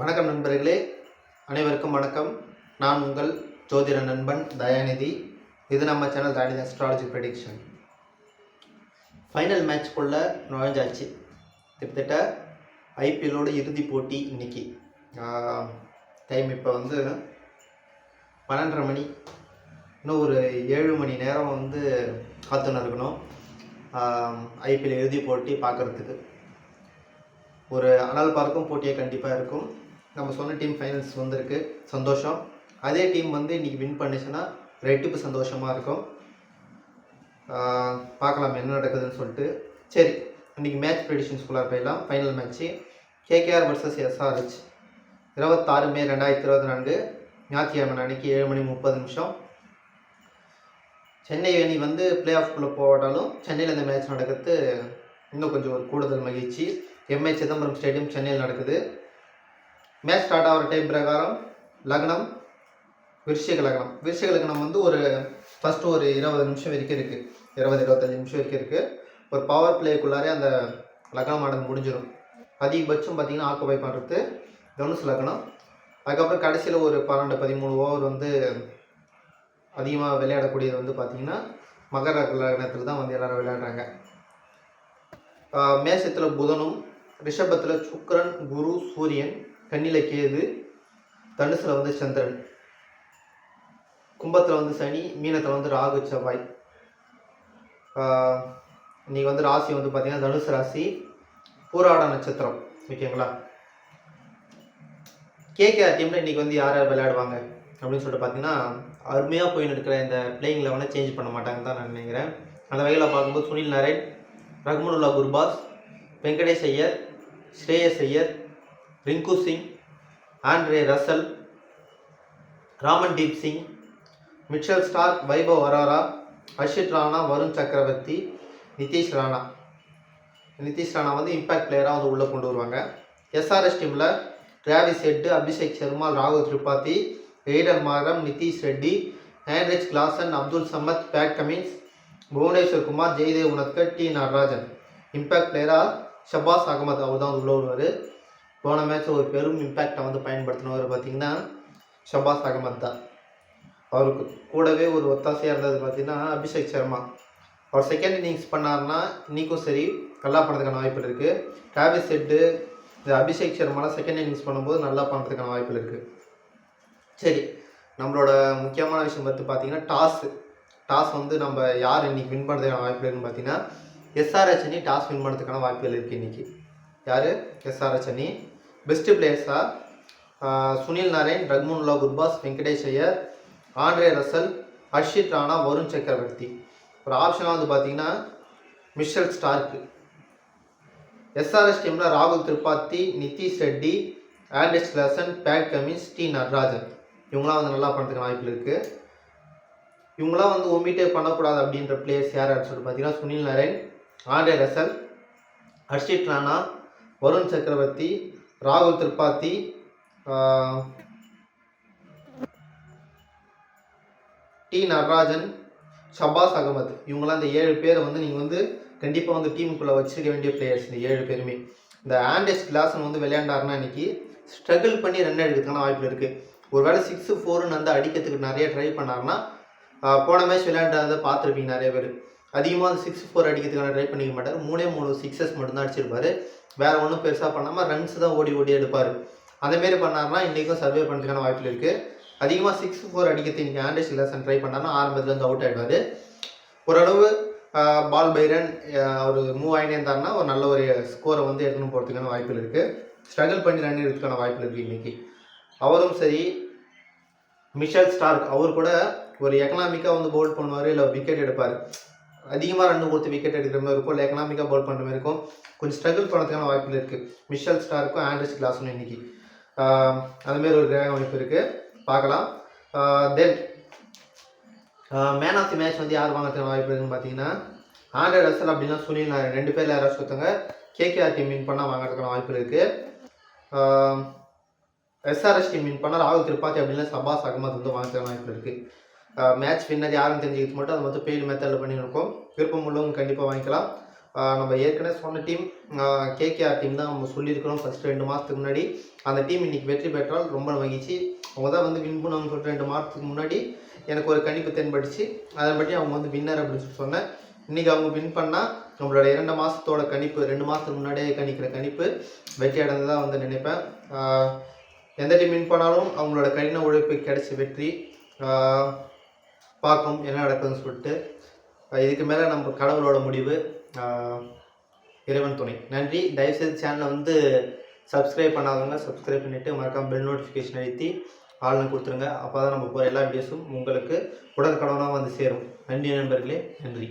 வணக்கம் நண்பர்களே அனைவருக்கும் வணக்கம். நான் உங்கள் ஜோதிட நண்பன் தயாநிதி. இது நம்ம channel Dayanidhi astrology prediction final மேட்ச்க்குள்ளே நுழைஞ்சாச்சு. கிட்டத்தட்ட ஐபிஎல்லோட இறுதிப் போட்டி இன்னைக்கு. டைம் இப்போ வந்து பன்னெண்டரை மணி. இன்னும் ஒரு ஏழு மணி நேரம் வந்து காத்துன்னு இருக்கணும். ஐபிஎல் இறுதிப் போட்டி பார்க்குறதுக்கு. ஒரு அனல் பார்க்கும் போட்டியாக கண்டிப்பாக இருக்கும். நம்ம சொன்ன டீம் ஃபைனல்ஸ் வந்திருக்கு. சந்தோஷம். அதே டீம் வந்து இன்றைக்கி வின் பண்ணுச்சுன்னா ரெட்டிப்பு சந்தோஷமாக இருக்கும். பார்க்கலாம் என்ன நடக்குதுன்னு சொல்லிட்டு. சரி இன்றைக்கி மேட்ச் ப்ரெடிஷன்ஸ்குள்ளே போயிடலாம். Final match KKR versus SRH இருபத்தாறு மே ரெண்டாயிரத்தி இருபத்தி நான்கு ஞாயிற்றுக்கிழமை அன்னைக்கு ஏழு மணி முப்பது நிமிஷம். சென்னை அணி வந்து பிளே ஆஃப்குள்ளே போடாலும் சென்னையில் இந்த மேட்ச் நடக்கிறது இன்னும் கொஞ்சம் ஒரு கூடுதல் மகிழ்ச்சி. எம்ஐ சிதம்பரம் ஸ்டேடியம் சென்னையில் நடக்குது. மேட்ச் ஸ்டார்ட் ஆகிற டைம் பிரகாரம் லக்னம் விருஷிக லக்னம். விருஷிக லக்னம் வந்து ஒரு ஃபஸ்ட்டு ஒரு இருபது நிமிஷம் வரைக்கும் இருக்குது இருபது இருபத்தஞ்சி நிமிஷம் வரைக்கும் இருக்குது ஒரு பவர் பிளேக்குள்ளாரே அந்த லக்னம் ஆனது முடிஞ்சிடும் அதிகபட்சம் பார்த்தீங்கன்னா ஆக்குபை பண்ணுறது தனுசு லக்னம். அதுக்கப்புறம் கடைசியில் ஒரு பன்னெண்டு பதிமூணு ஓவர் வந்து அதிகமாக விளையாடக்கூடியது வந்து பார்த்திங்கன்னா மகர லக்னத்தில் தான் வந்து எல்லோரும் விளையாடுறாங்க. மேசத்தில் புதனும் ரிஷபத்தில் சுக்கரன் குரு சூரியன் கண்ணில கேது தனுசில் வந்து சந்திரன் கும்பத்தில் வந்து சனி மீனத்தில் வந்து ராகு செவ்வாய். இன்றைக்கி வந்து ராசி வந்து பார்த்திங்கன்னா தனுசு ராசி பூராட நட்சத்திரம் ஓகேங்களா? கேகேஆர் டீமில் இன்றைக்கி வந்து யார் யார் விளையாடுவாங்க? அப்படின்னு சொல்லிட்டு பார்த்தீங்கன்னா அருமையாக போயின்னு இருக்கிற இந்த பிளேயிங் லெவனை சேஞ்ச் பண்ண மாட்டாங்கன்னு தான் நான் நினைக்கிறேன். அந்த வகையில் பார்க்கும்போது Sunil Narine Rahmanullah Gurbaz Venkatesh Iyer Shreyas Iyer Rinku Singh Andre Russell Ramandeep Singh Mitchell Starc Vaibhav Arora Harshit Rana Varun சக்கரவர்த்தி நிதிஷ் ராணா. நிதிஷ் ராணா வந்து இம்பாக்ட் பிளேயராக வந்து உள்ளே கொண்டு வருவாங்க. எஸ்ஆர்எஸ் டீமில் டிராவிஸ் ஹெட்டு அபிஷேக் சர்மா ராகுல் திரிபாதி ரெய்டர் Maram Nitish Reddy Heinrich Klaasen Abdul Samad Pat Cummins Bhuvneshwar Kumar Jaydev Unadkat T Natarajan impact பிளேயராக ஷபாஸ் அகமது அவர் தான் உள்ள வருவார். போன மேட்ச் ஒரு பெரும் இம்பேக்டை வந்து பயன்படுத்தினவர் பார்த்தீங்கன்னா ஷபாஸ் அகமத் தான். அவருக்கு கூடவே ஒரு ஒத்தாசையாக இருந்தது பார்த்தீங்கன்னா அபிஷேக் சர்மா. அவர் செகண்ட் இன்னிங்ஸ் பண்ணார்னா இன்றைக்கும் சரி நல்லா பண்ணுறதுக்கான வாய்ப்பு இருக்குது டிராவிஸ் ஹெட்டு இந்த அபிஷேக் சர்மாலாம் செகண்ட் இன்னிங்ஸ் பண்ணும்போது நல்லா பண்ணுறதுக்கான வாய்ப்பு இருக்குது சரி நம்மளோட முக்கியமான விஷயம் பார்த்து பார்த்தீங்கன்னா டாஸு. டாஸ் வந்து நம்ம யார் இன்னைக்கு வின் பண்ணுறதுக்கான வாய்ப்பு இருக்குன்னு பார்த்தீங்கன்னா எஸ்ஆர்எச் அணி டாஸ் வின் பண்ணுறதுக்கான வாய்ப்புகள் இருக்குது இன்றைக்கி யார்? எஸ்ஆர்எச் அணி best பிளேயர்ஸாக Sunil Narine Rahmanullah Gurbaz Venkatesh Iyer Andre Russell Harshit Rana Varun Chakravarthy ஒரு ஆப்ஷனாக வந்து பார்த்தீங்கன்னா மிஷல் ஸ்டார்க்கு எஸ்ஆர்எஸ் டீமில் ராகுல் Tripathi Nitish Reddy Heinrich Klaasen Pat Cummins T Natarajan. இவங்களாம் வந்து நல்லா பண்ணுறதுக்கு வாய்ப்பு இருக்குது இவங்களாம் வந்து ஒமிட்டே பண்ணக்கூடாது அப்படின்ற பிளேயர்ஸ் யார் யார் சொல்லிட்டு பார்த்தீங்கன்னா சுனில் நரேன் ஆண்டே ரசல் ஹர்ஷித் ராணா வருண் சக்கரவர்த்தி ராகுல் திரிபாத்தி டி நடராஜன் ஷபாஸ் அகமது. இவங்களாம் இந்த ஏழு பேரை வந்து நீங்கள் வந்து கண்டிப்பாக வந்து டீமுக்குள்ளே வச்சிருக்க வேண்டிய பிளேயர்ஸ் இந்த ஏழு பேருமே. இந்த ஆண்டஸ் கிளாஸன் வந்து விளையாண்டாருன்னா இன்னைக்கு ஸ்ட்ரகிள் பண்ணி ரன் எடுக்கிறதுக்கான வாய்ப்பு இருக்குது ஒரு வேளை சிக்ஸு ஃபோருன்னு வந்து அடிக்கிறதுக்கு நிறைய ட்ரை பண்ணாருன்னா போன மேட்ச் விளையாண்டதை பார்த்துருப்பீங்க நிறைய பேர். அதிகமாக அந்த சிக்ஸ் ஃபோர் அடிக்கிறதுக்கான ட்ரை பண்ணிக்க மாட்டார். மூணே மூணு சிக்ஸஸ் மட்டும்தான் அடிச்சிருப்பார். வேற ஒன்றும் பெருசாக பண்ணாமல் ரன்ஸ் தான் ஓடி ஓடி எடுப்பார். அதேமாரி பண்ணாருன்னா இன்றைக்கும் சர்வே பண்ணுறதுக்கான வாய்ப்பு இருக்குது அதிகமாக சிக்ஸ் ஃபோர் அடிக்கிறது இன்றைக்கி ஆண்டஸ் இல்லாசன் ட்ரை பண்ணாருன்னா ஆரம்பத்துலேருந்து அவுட் ஆகிடுவார் ஓரளவு பால் பைரன் அவர் மூவ் ஆகினே இருந்தாருன்னா ஒரு நல்ல ஒரு ஸ்கோரை வந்து எடுத்துன்னு போகிறதுக்கான வாய்ப்பில் இருக்குது ஸ்ட்ரகிள் பண்ணி ரன் எடுக்கிறதுக்கான வாய்ப்பு இருக்குது இன்றைக்கி அவரும் சரி மிஷல் ஸ்டார்க் அவர் கூட ஒரு எக்கனாமிக்காக வந்து பவுல் பண்ணுவார் இல்லை விக்கெட் எடுப்பார். அதிகமாக ரன் கொடுத்து விக்கெட் எடுக்கிற மாதிரி இருக்கும். இல்லை எக்கனாமிக்காக பவுல் பண்ணுற மாதிரி இருக்கும். கொஞ்சம் ஸ்ட்ரகிள் பண்ணுறதுக்கான வாய்ப்புகள் இருக்குது மிஷல் ஸ்டாருக்கும் ஆண்ட்ரிஸ் கிளாஸும் இன்னைக்கு. அதுமாரி ஒரு கிரக அமைப்பு இருக்குது பார்க்கலாம். Then man of the match வந்து யார் வாங்குறதுக்கான வாய்ப்பு இருக்குன்னு பார்த்தீங்கன்னா ஆண்ட்ரே ரசல் அப்படின்னா சுனில் நாராயண் ரெண்டு பேரில் யாராச்சும் ஒருத்தவங்க கேகேஆர் டீம் வின் பண்ணால் வாங்குறதுக்கான வாய்ப்பு இருக்குது எஸ்ஆர்எஸ் டீம் வின் பண்ணால் ராகுல் திரிபாதி அப்படின்னா சபாஸ் அகமது வந்து வாங்குறதுக்கான வாய்ப்பு இருக்குது மேட்ச் வின்னர் யாருன்னு தெரிஞ்சுக்கிறது மட்டும் அது மட்டும் பெயில் மெத்தடில் பண்ணியிருக்கோம். விருப்பம் உள்ளவங்க கண்டிப்பாக வாங்கிக்கலாம். நம்ம ஏற்கனவே சொன்ன டீம் கேகேஆர் டீம் தான் நம்ம சொல்லியிருக்கிறோம் ஃபஸ்ட் ரெண்டு மாதத்துக்கு முன்னாடி. அந்த டீம் இன்றைக்கி வெற்றி பெற்றால் ரொம்ப மகிழ்ச்சி. அவங்க தான் வந்து வின் பண்ணுவாங்கன்னு சொல்லிட்டு ரெண்டு மாதத்துக்கு முன்னாடி எனக்கு ஒரு கணிப்பு தென்பட்டுச்சு. அதன்படி அவங்க வந்து வின்னர் அப்படின்னு சொல்லி சொன்னேன். இன்றைக்கி அவங்க வின் பண்ணால் நம்மளோட இரண்டு மாதத்தோட கணிப்பு ரெண்டு மாதத்துக்கு முன்னாடியே கணிக்கிற கணிப்பு வெற்றி அடைந்ததாக வந்து நினைப்பேன். எந்த டீம் வின் பண்ணாலும் அவங்களோட கடின உழைப்பு கிடைச்ச வெற்றி. ஆஹ் பார்க்கும் என்ன நடக்குதுன்னு சொல்லிட்டு. இதுக்கு மேலே நம்ம கடவுளோட முடிவு இறைவன் துணை. நன்றி. தயவுசெய்து சேனலை வந்து சப்ஸ்கிரைப் பண்ணாதவங்க சப்ஸ்கிரைப் பண்ணிவிட்டு மறக்காம பெல் நோட்டிஃபிகேஷன் அழுத்தி ஆளுநர் கொடுத்துருங்க. அப்போ தான் நம்ம போகிற எல்லா வீடியோஸும் உங்களுக்கு உடனுக்குடனாக வந்து சேரும். நன்றி நண்பர்களே. நன்றி.